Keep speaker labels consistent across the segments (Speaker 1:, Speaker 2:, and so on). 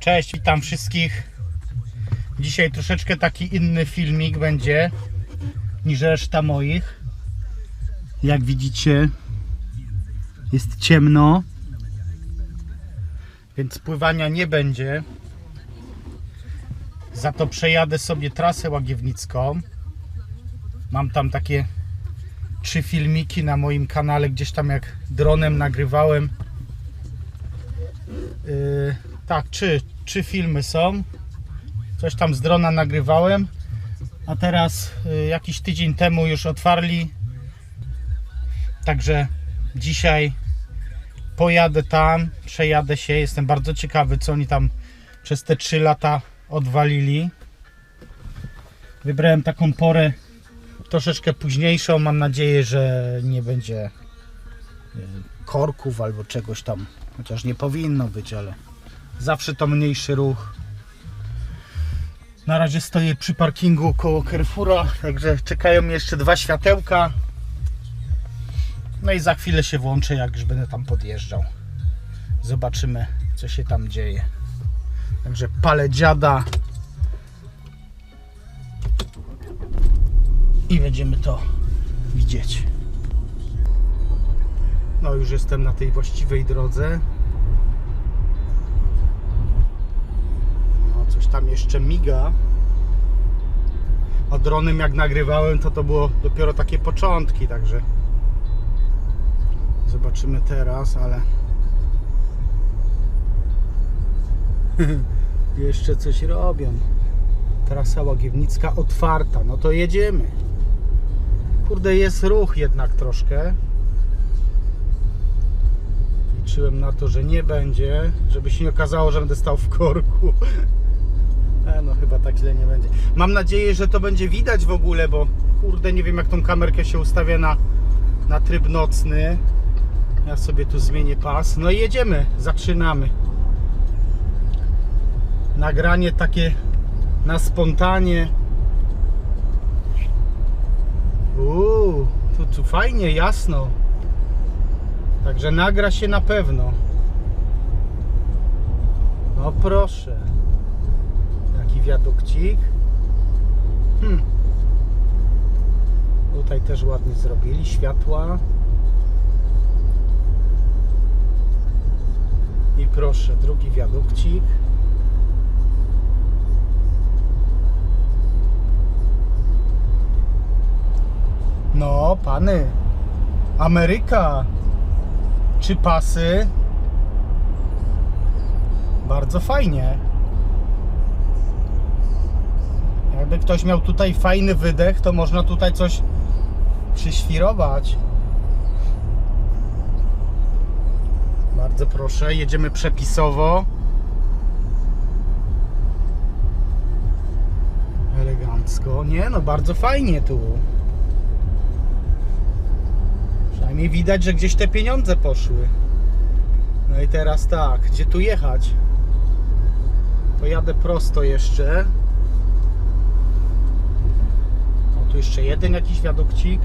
Speaker 1: Cześć, witam wszystkich. Dzisiaj troszeczkę taki inny filmik będzie niż reszta moich. Jak widzicie, jest ciemno, więc pływania nie będzie. Za to przejadę sobie trasę łagiewnicką. Mam tam takie trzy filmiki na moim kanale, gdzieś tam jak dronem nagrywałem. Yy, tak, trzy, trzy filmy są. Coś tam z drona nagrywałem. A teraz y, jakiś tydzień temu już otwarli. Także dzisiaj pojadę tam, przejadę się. Jestem bardzo ciekawy, co oni tam przez te 3 lata odwalili. Wybrałem taką porę troszeczkę późniejszą. Mam nadzieję, że nie będzie y, korków albo czegoś tam. Chociaż nie powinno być, ale zawsze to mniejszy ruch. Na razie stoję przy parkingu koło Carrefoura, także czekają mnie jeszcze dwa światełka. No i za chwilę się włączę, jak już będę tam podjeżdżał. Zobaczymy, co się tam dzieje. Także palę dziada. I będziemy to widzieć. No już jestem na tej właściwej drodze. Tam jeszcze miga. A dronem jak nagrywałem to to było dopiero takie początki, także zobaczymy teraz, ale jeszcze coś robią. Trasa Łagiewnicka otwarta, no to jedziemy. Kurde, jest ruch jednak troszkę. Liczyłem na to, że nie będzie, żeby się nie okazało, że będę stał w korku. Chyba tak źle nie będzie. Mam nadzieję, że to będzie widać w ogóle, bo kurde, nie wiem jak tą kamerkę się ustawia na, na tryb nocny. Ja sobie tu zmienię pas. No i jedziemy, zaczynamy. Nagranie takie na spontanie. Uuu, tu, tu fajnie, jasno. Także nagra się na pewno. No proszę. Wiadukcik. Hmm. Tutaj też ładnie zrobili światła. I proszę, drugi wiadukcik. No, pany. Ameryka. Trzy pasy. Bardzo fajnie. Jakby ktoś miał tutaj fajny wydech, to można tutaj coś przyświrować. Bardzo proszę, jedziemy przepisowo. Elegancko. Nie no, bardzo fajnie tu. Przynajmniej widać, że gdzieś te pieniądze poszły. No i teraz tak, gdzie tu jechać? Pojadę prosto jeszcze. O, tu jeszcze jeden jakiś wiadukcik.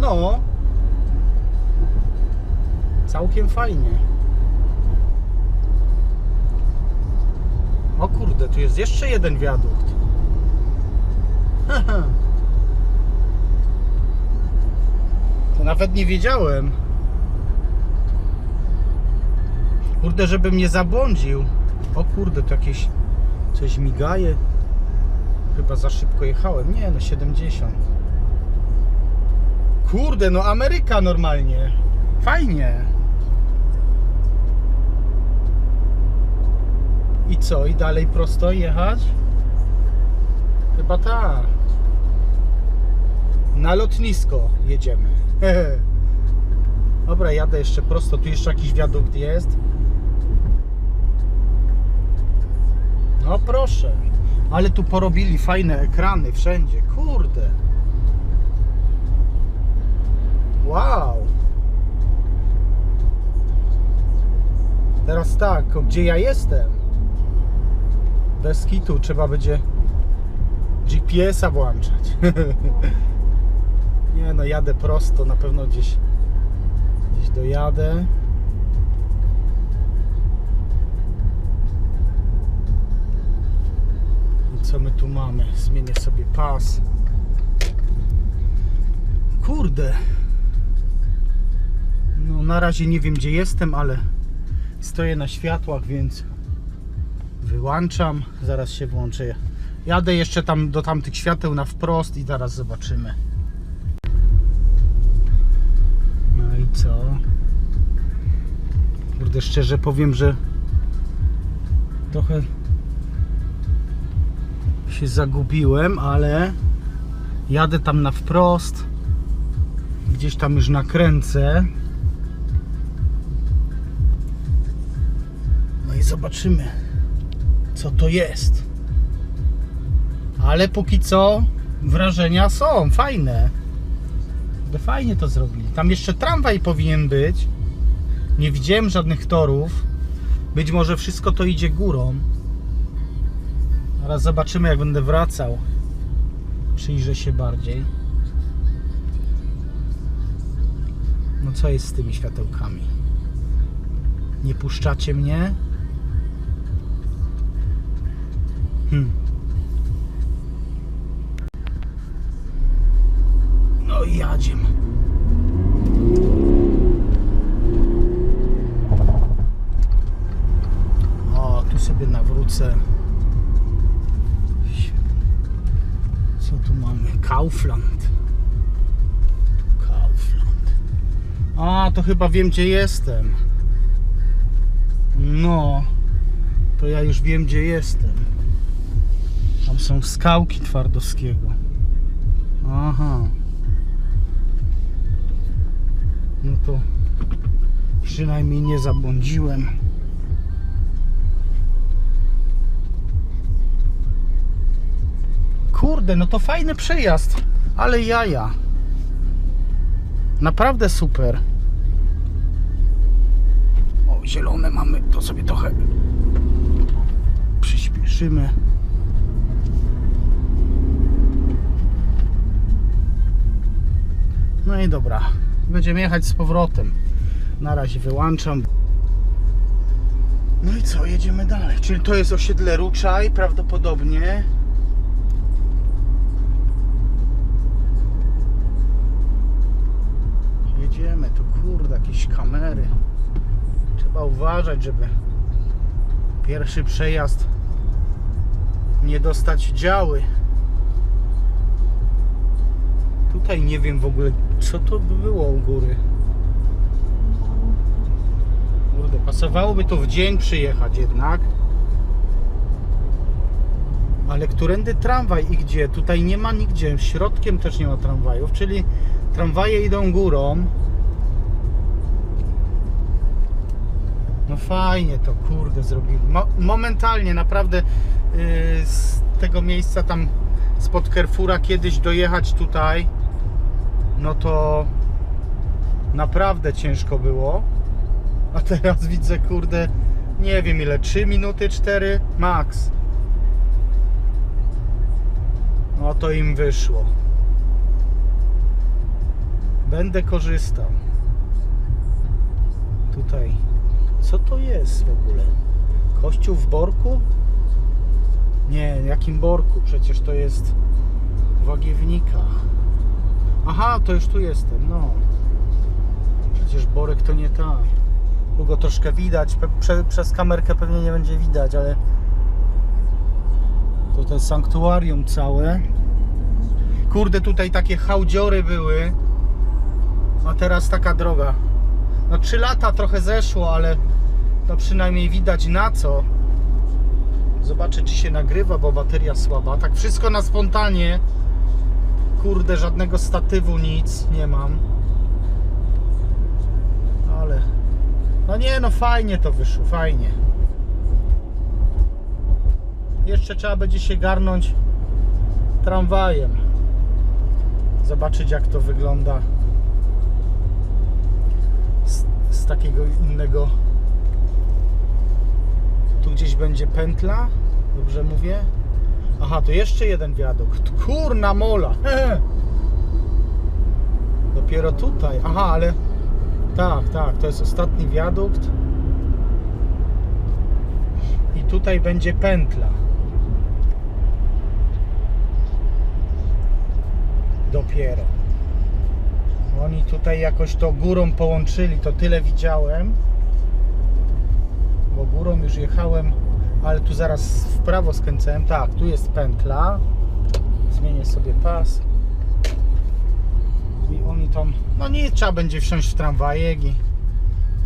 Speaker 1: No. Całkiem fajnie. O kurde, tu jest jeszcze jeden wiadukt. To nawet nie wiedziałem. Kurde, żebym nie zabłądził. O kurde, to jakieś coś migaje. Chyba za szybko jechałem. Nie, no 70. Kurde, no Ameryka normalnie. Fajnie. I co? I dalej prosto jechać? Chyba tak. Na lotnisko jedziemy. Dobra, jadę jeszcze prosto. Tu jeszcze jakiś wiadukt jest. No proszę. Ale tu porobili fajne ekrany wszędzie. Kurde. Wow. Teraz tak, gdzie ja jestem? Bez kitu trzeba będzie GPS-a włączać. Nie no, jadę prosto, na pewno gdzieś gdzieś dojadę. Co my tu mamy? Zmienię sobie pas. Kurde. No na razie nie wiem gdzie jestem, ale stoję na światłach, więc wyłączam. Zaraz się włączę. Jadę jeszcze tam do tamtych świateł na wprost i zaraz zobaczymy. No i co? Kurde, szczerze powiem, że trochę się zagubiłem, ale jadę tam na wprost. Gdzieś tam już nakręcę. No i zobaczymy, co to jest. Ale póki co wrażenia są fajne. Fajnie to zrobili. Tam jeszcze tramwaj powinien być. Nie widziałem żadnych torów. Być może wszystko to idzie górą. Teraz zobaczymy jak będę wracał. Przyjrzę się bardziej. No co jest z tymi światełkami? Nie puszczacie mnie? Hmm. No i jadziem. O, tu sobie nawrócę. Co tu mamy? Kaufland. Kaufland. A, to chyba wiem gdzie jestem. No, to ja już wiem gdzie jestem. Tam są skałki Twardowskiego. Aha. No to przynajmniej nie zabłądziłem. Kurde, no to fajny przejazd, ale jaja. Naprawdę super. O, zielone mamy, to sobie trochę przyspieszymy. No i dobra, będziemy jechać z powrotem. Na razie wyłączam. No i co, jedziemy dalej. Czyli to jest osiedle Ruczaj prawdopodobnie. Jedziemy, to kurde, jakieś kamery. Trzeba uważać, żeby pierwszy przejazd nie dostać działy. Tutaj nie wiem w ogóle, co to by było u góry. Kurde, pasowałoby to w dzień przyjechać jednak. Ale którędy tramwaj i gdzie? Tutaj nie ma nigdzie. Środkiem też nie ma tramwajów, czyli tramwaje idą górą. No fajnie to kurde zrobili. Mo momentalnie naprawdę yy, z tego miejsca tam spod Carrefoura kiedyś dojechać tutaj no to naprawdę ciężko było. A teraz widzę kurde nie wiem ile 3 minuty 4 max. No to im wyszło. Będę korzystał. Tutaj. Co to jest w ogóle? Kościół w Borku? Nie, jakim Borku? Przecież to jest w Łagiewnikach. Aha, to już tu jestem, no. Przecież Borek to nie tak. Tu go troszkę widać. Prze przez kamerkę pewnie nie będzie widać, ale to jest sanktuarium całe. Kurde, tutaj takie chałdziory były. A teraz taka droga. No 3 lata trochę zeszło, ale to przynajmniej widać na co. Zobaczę czy się nagrywa, bo bateria słaba. Tak wszystko na spontanie. Kurde, żadnego statywu, nic nie mam. Ale. No nie, no fajnie to wyszło, fajnie. Jeszcze trzeba będzie się garnąć tramwajem. Zobaczyć jak to wygląda takiego innego. Tu gdzieś będzie pętla, dobrze mówię? Aha, to jeszcze jeden wiadukt. Kurna mola! Dopiero tutaj. Aha, ale tak, tak, to jest ostatni wiadukt. I tutaj będzie pętla. Dopiero. Oni tutaj jakoś to górą połączyli, to tyle widziałem. Bo górą już jechałem, ale tu zaraz w prawo skręcałem. Tak, tu jest pętla. Zmienię sobie pas. I oni tam, no nie trzeba będzie wsiąść w tramwajek i,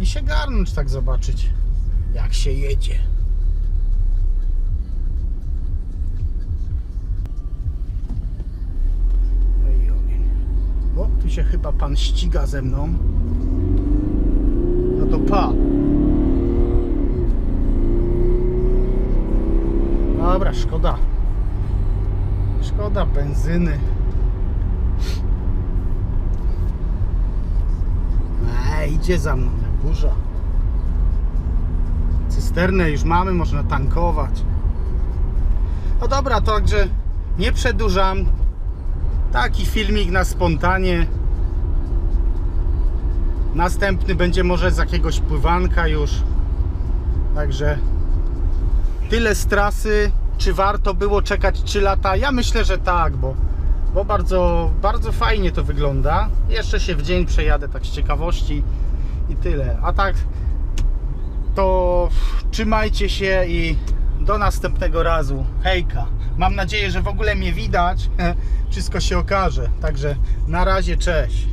Speaker 1: i się garnąć, tak zobaczyć, jak się jedzie. Się chyba pan ściga ze mną. No to pa. Dobra, szkoda. Szkoda benzyny. Ej, idzie za mną jak burza. Cysternę już mamy, można tankować. No dobra, także nie przedłużam. Taki filmik na spontanie. Następny będzie może z jakiegoś pływanka już. Także tyle z trasy. Czy warto było czekać 3 lata? Ja myślę, że tak, bo, bo bardzo, bardzo fajnie to wygląda. Jeszcze się w dzień przejadę tak z ciekawości i tyle. A tak to trzymajcie się i do następnego razu. Hejka. Mam nadzieję, że w ogóle mnie widać. Wszystko się okaże. Także na razie, cześć.